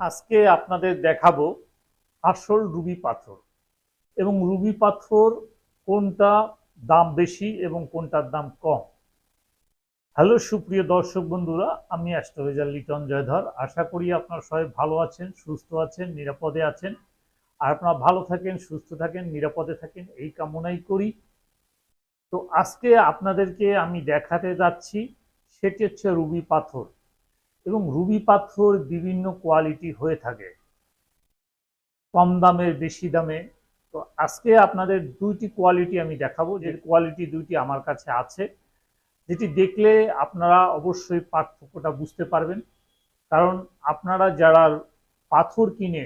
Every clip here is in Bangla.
আজকে আপনাদের দেখাবো আসল রুবি পাথর এবং রুবি পাথর কোনটা দাম বেশি এবং কোনটার দাম কম। হ্যালো, সুপ্রিয় দর্শক বন্ধুরা, আমি অ্যাস্ট্রোলজার লিটন জয়ধর। আশা করি আপনারা সবাই ভালো আছেন, সুস্থ আছেন, নিরাপদে আছেন। আর আপনারা ভালো থাকেন, সুস্থ থাকেন, নিরাপদে থাকেন, এই কামনাই করি। তো আজকে আপনাদেরকে আমি দেখাতে যাচ্ছি, সেটি হচ্ছে রুবি পাথর। এবং রুবি পাথর বিভিন্ন কোয়ালিটি হয়ে থাকে। কম দামের, বেশি দামে। তো আজকে আপনাদের দুইটি কোয়ালিটি আমি দেখাবো, যে কোয়ালিটি দুইটি আমার কাছে আছে, যেটি দেখলে আপনারা অবশ্যই পার্থক্যটা বুঝতে পারবেন। কারণ আপনারা যারা পাথর কিনে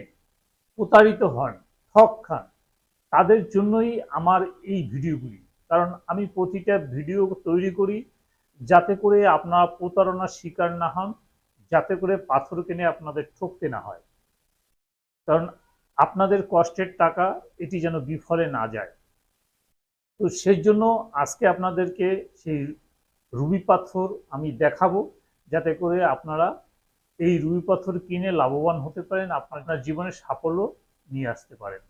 প্রতারিত হন, ঠক খান, তাদের জন্যই আমার এই ভিডিওগুলি। কারণ আমি প্রতিটা ভিডিও তৈরি করি যাতে করে আপনারা প্রতারণার শিকার না হন যাতে করে পাথর কিনে আপনাদের ঠকতে না হয়। কারণ আপনাদের কষ্টের টাকা এটি যেন বিফলে না যায়। তো সেই জন্য আজকে আপনাদেরকে সেই রুবি পাথর আমি দেখাবো, যাতে করে আপনারা এই রুবি পাথর কিনে লাভবান হতে পারেন, আপনার জীবনে সাফল্য নিয়ে আসতে পারেন।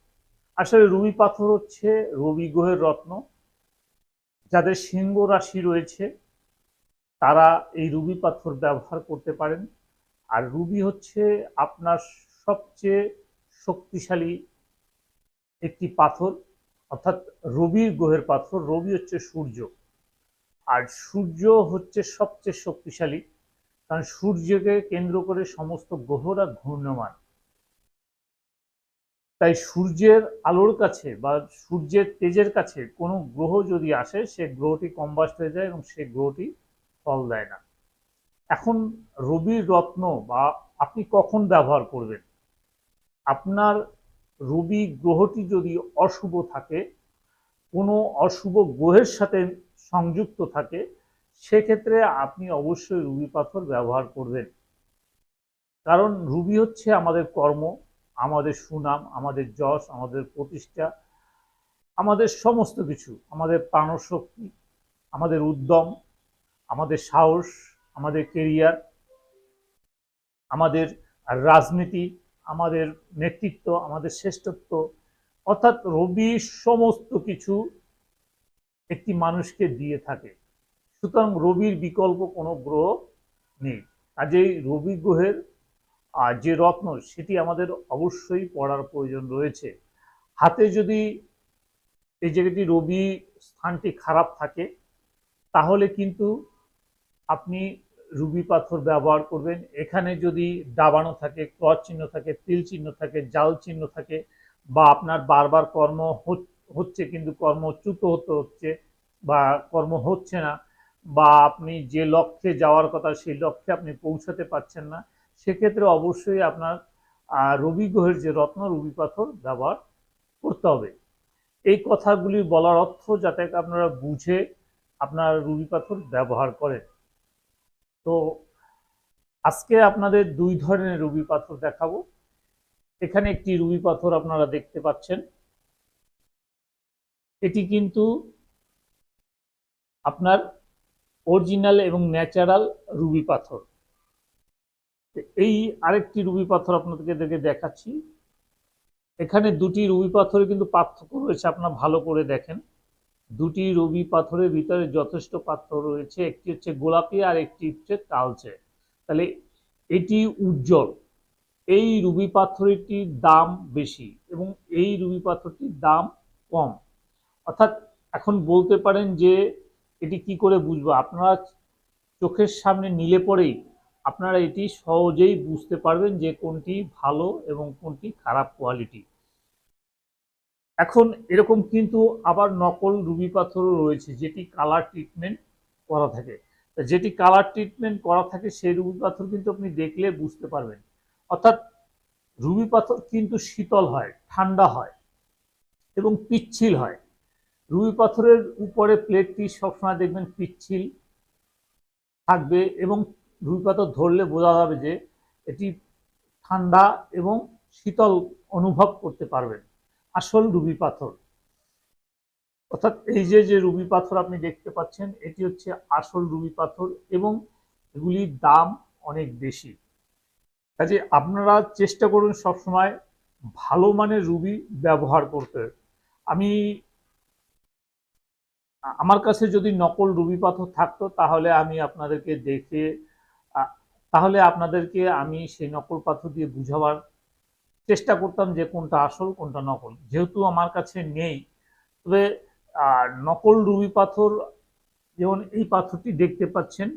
আসলে রুবি পাথর হচ্ছে রবি গ্রহের রত্ন, যাদের সিংহ রাশি রয়েছে। তারা এই রুবি পাথর ব্যবহার করতে পারেন। আর রুবি হচ্ছে আপনার সবচেয়ে শক্তিশালী একটি পাথর, অর্থাৎ রবির গ্রহের পাথর। রবি হচ্ছে সূর্য। আর সূর্য হচ্ছে সবচেয়ে শক্তিশালী, কারণ সূর্যকে কেন্দ্র করে সমস্ত গ্রহরা ঘূর্ণমান। তাই সূর্যের আলোর কাছে বা সূর্যের তেজের কাছে কোনো গ্রহ যদি আসে, সে গ্রহটি কম্বাস্ট হয়ে যায় এবং সে গ্রহটি ফল দেয় না। এখন রবির রত্ন বা আপনি কখন ব্যবহার করবেন? আপনার রবি গ্রহটি যদি অশুভ থাকে, কোনো অশুভ গ্রহের সাথে সংযুক্ত থাকে, সেক্ষেত্রে আপনি অবশ্যই রুবি পাথর ব্যবহার করবেন। কারণ রুবি হচ্ছে আমাদের কর্ম, আমাদের সুনাম, আমাদের যশ, আমাদের প্রতিষ্ঠা, আমাদের সমস্ত কিছু, আমাদের প্রাণশক্তি, আমাদের উদ্যম আমাদের সাহস, আমাদের কেরিয়ার আমাদের রাজনীতি, আমাদের নেতৃত্ব, আমাদের শ্রেষ্ঠত্ব, অর্থাৎ রবি সমস্ত কিছু একটি মানুষকে দিয়ে থাকে। সুতরাং রবির বিকল্প কোনো গ্রহ নেই। কাজেই রবি গ্রহের যে রত্ন, সেটি আমাদের অবশ্যই পড়ার প্রয়োজন রয়েছে। হাতে যদি এই জায়গাটি রবি স্থানটি খারাপ থাকে, তাহলে কিন্তু আপনি রুবি পাথর ব্যবহার করবেন। এখানে যদি দাবানো থাকে, ক্রস চিহ্ন থাকে, তিল চিহ্ন থাকে, জাল চিহ্ন থাকে বা আপনার বারবার কর্ম হচ্ছে কিন্তু কর্মচ্যুত হতে হচ্ছে বা কর্ম হচ্ছে না বা আপনি যে লক্ষ্যে যাওয়ার কথা সেই লক্ষ্যে আপনি পৌঁছাতে পারছেন না, সেক্ষেত্রে অবশ্যই আপনার রবি গ্রহের যে রত্ন, রবি পাথর ব্যবহার করতে হবে। এই কথাগুলি বলার অর্থ যাতে আপনারা বুঝে আপনার রুবি পাথর ব্যবহার করেন। তো আজকে আপনাদের দুই ধরনের রুবি পাথর দেখাবো। এখানে একটি রুবি পাথর আপনারা দেখতে পাচ্ছেন। এটি কিন্তু আপনার অরিজিনাল এবং ন্যাচারাল রুবি পাথর। এই আরেকটি রুবি পাথর আপনাদেরকে দেখাচ্ছি। এখানে দুটি রুবি পাথরে কিন্তু পার্থক্য রয়েছে, আপনার ভালো করে দেখেন। দুটি রবি পাথরের ভিতরে যথেষ্ট পাথর রয়েছে, একটি হচ্ছে গোলাপি আর একটি হচ্ছে কালচে তাহলে এটি উজ্জ্বল। এই রুবি পাথরটির দাম বেশি এবং এই রুবি পাথরটির দাম কম। অর্থাৎ এখন বলতে পারেন যে এটি কি করে বুঝব? আপনারা চোখের সামনে নিলে পরেই আপনারা এটি সহজেই বুঝতে পারবেন যে কোনটি ভালো এবং কোনটি খারাপ কোয়ালিটি এখন এরকম কিন্তু আবার নকল রুবি পাথরও রয়েছে, যেটি কালার ট্রিটমেন্ট করা থাকে। যেটি কালার ট্রিটমেন্ট করা থাকে, সেই রুবি পাথর কিন্তু আপনি দেখলে বুঝতে পারবেন। অর্থাৎ রুবি পাথর কিন্তু শীতল হয়, ঠান্ডা হয় এবং পিচ্ছিল হয়। রুবি পাথরের উপরে প্লেটটি সবসময় দেখবেন পিচ্ছিল থাকবে এবং রুবি পাথর ধরলে বোঝা যাবে যে এটি ঠান্ডা এবং শীতল অনুভব করতে পারবেন। আসল রুবি পাথর। অর্থাৎ এই যে যে রুবি পাথর আপনি দেখতে পাচ্ছেন, এটি হচ্ছে আসল রুবি পাথর এবং এগুলির দাম অনেক বেশি। কাজে আপনারা চেষ্টা করুন সবসময় ভালো মানের রুবি ব্যবহার করতে। আমি, আমার কাছে যদি নকল রুবি পাথর থাকতো, তাহলে আমি আপনাদেরকে দেখে তাহলে আপনাদেরকে আমি সেই নকল পাথর দিয়ে বুঝাবার চেষ্টা করতাম যে কোনটা আসল, কোনটা নকল। যেহেতু আমার কাছে নেই, তবে নকল রুবি পাথর, যেমন এই পাথরটি দেখতে পাচ্ছেন,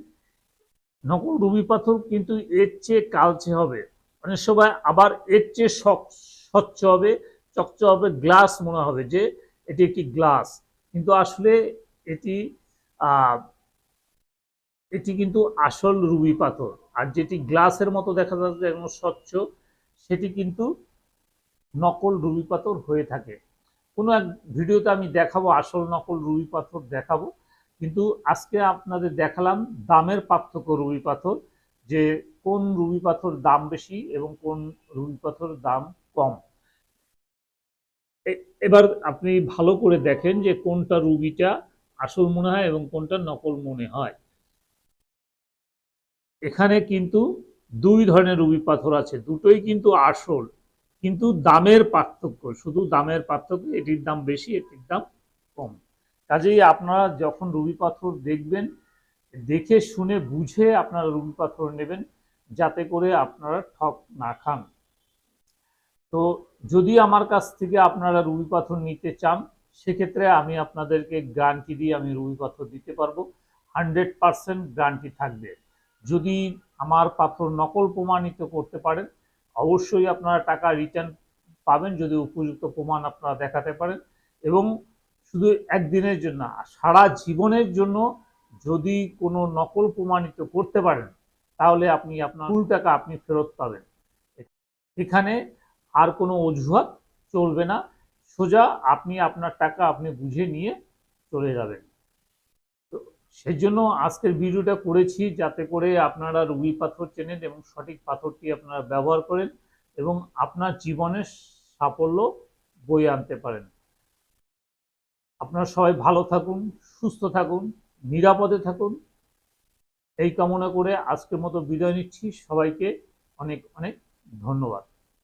নকল রুবি পাথর কিন্তু এর চেয়ে কালচে হবে। অনেক সময় আবার এর চেয়ে স্বচ্ছ হবে চকচ হবে, গ্লাস মনে হবে যে এটি একটি গ্লাস। কিন্তু আসলে এটি এটি কিন্তু আসল রুবি পাথর। আর যেটি গ্লাসের মতো দেখা যাচ্ছে যেমন স্বচ্ছ সেটি কিন্তু নকল রুবি পাথর হয়ে থাকে। কোনো এক ভিডিওতে আমি দেখাবো, আসল নকল রুবি পাথর দেখাবো। কিন্তু আজকে আপনাদের দেখালাম দামের পার্থক্য রুবি পাথর, যে কোন রুবি পাথর দাম বেশি এবং কোন রুবি পাথর দাম কম। এবার আপনি ভালো করে দেখেন যে কোনটা রুবিটা আসল মনে হয় এবং কোনটা নকল মনে হয়। এখানে কিন্তু দুই ধরনের রুবি পাথর আছে। দুটোই কিন্তু আসল, কিন্তু দামের পার্থক্য, শুধু দামের পার্থক্য, এটির দাম বেশি, এটির দাম কম। কাজেই আপনারা যখন রুবি পাথর দেখবেন, দেখে শুনে বুঝে আপনারা রুবি পাথর নেবেন, যাতে করে আপনারা ঠক না খান। তো যদি আমার কাছ থেকে আপনারা রুবি পাথর নিতে চান, সেক্ষেত্রে আমি আপনাদেরকে গ্যারান্টি দিয়ে আমি রুবি পাথর দিতে পারব। হান্ড্রেড পারসেন্ট গ্যারান্টি থাকবে। যদি আমার পাথর নকল প্রমাণিত করতে পারেন, অবশ্যই আপনারা টাকা রিটার্ন পাবেন যদি উপযুক্ত প্রমাণ আপনারা দেখাতে পারেন। এবং শুধু একদিনের জন্য সারা জীবনের জন্য যদি কোনো নকল প্রমাণিত করতে পারেন, তাহলে আপনি আপনার ফুল টাকা আপনি ফেরত পাবেন। এখানে আর কোনো অজুহাত চলবে না। সোজা আপনি আপনার টাকা আপনি বুঝে নিয়ে চলে যাবেন। তো সেই জন্য আজকের ভিডিওটা করেছি যাতে করে আপনারা রুবি পাথর চেনেন এবং সঠিক পাথরটি আপনারা ব্যবহার করেন এবং আপনার জীবনের সাফল্য বয়ে আনতে পারেন। আপনারা সবাই ভালো থাকুন, সুস্থ থাকুন, নিরাপদে থাকুন। এই কামনা করে আজকের মতো বিদায় নিচ্ছি। সবাইকে অনেক অনেক ধন্যবাদ।